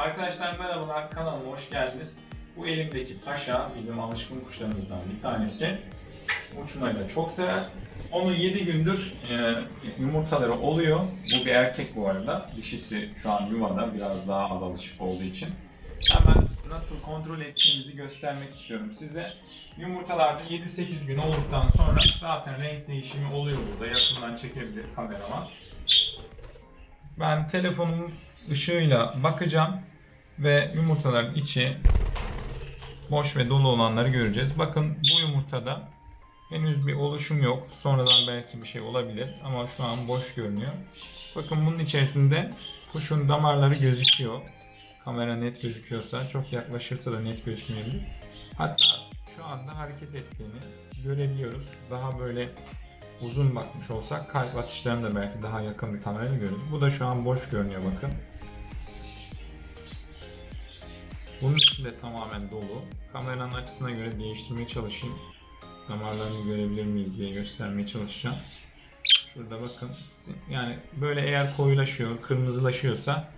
Arkadaşlar merhabalar, kanalıma hoş geldiniz. Bu elimdeki paşa bizim alışkın kuşlarımızdan bir tanesi. Uçmayı da çok sever. Onun 7 gündür e, yumurtaları oluyor. Bu bir erkek bu arada. Dişisi şu an yuvada biraz daha az alışık olduğu için. Hemen nasıl kontrol ettiğimizi göstermek istiyorum size. Yumurtalarda 7-8 gün olduktan sonra zaten renk değişimi oluyor burada. Yakından çekebilir kameraman. Ben telefonun ışığıyla bakacağım ve yumurtaların içi boş ve dolu olanları göreceğiz. Bakın bu yumurtada henüz bir oluşum yok. Sonradan belki bir şey olabilir ama şu an boş görünüyor. Bakın bunun içerisinde kuşun damarları gözüküyor. Kamera net gözüküyorsa, çok yaklaşırsa da net gözükmeyebilir. Hatta şu anda hareket ettiğini görebiliyoruz. Daha böyle uzun bakmış olsak kalp atışlarını da belki daha yakın bir kamerayla görürüz. Bu da şu an boş görünüyor bakın. Bunun içi de tamamen dolu. Kameranın açısına göre değiştirmeye çalışayım. Damarlarını görebilir miyiz diye göstermeye çalışacağım. Şurada bakın. Yani böyle eğer koyulaşıyor, kırmızılaşıyorsa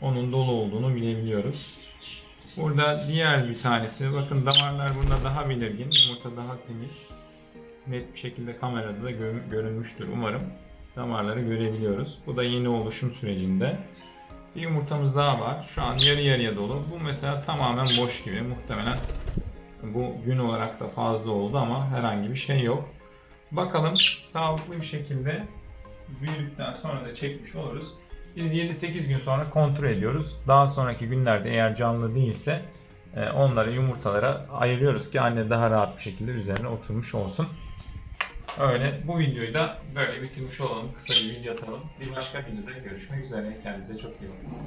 onun dolu olduğunu bilebiliyoruz. Burada diğer bir tanesi. Bakın damarlar burada daha belirgin. Yumurta daha temiz. Net bir şekilde kamerada da gö- görünmüştür umarım. Damarları görebiliyoruz. Bu da yeni oluşum sürecinde. Bir yumurtamız daha var. Şu an yarı yarıya dolu. Bu mesela tamamen boş gibi. Muhtemelen bu gün olarak da fazla oldu ama herhangi bir şey yok. Bakalım sağlıklı bir şekilde büyüdükten sonra da çekmiş oluruz. Biz 7-8 gün sonra kontrol ediyoruz. Daha sonraki günlerde eğer canlı değilse e, onları yumurtalara ayırıyoruz ki anne daha rahat bir şekilde üzerine oturmuş olsun. Öyle bu videoyu da böyle bitirmiş olalım. Kısa bir video atalım. Bir başka videoda görüşmek üzere. Kendinize çok iyi bakın.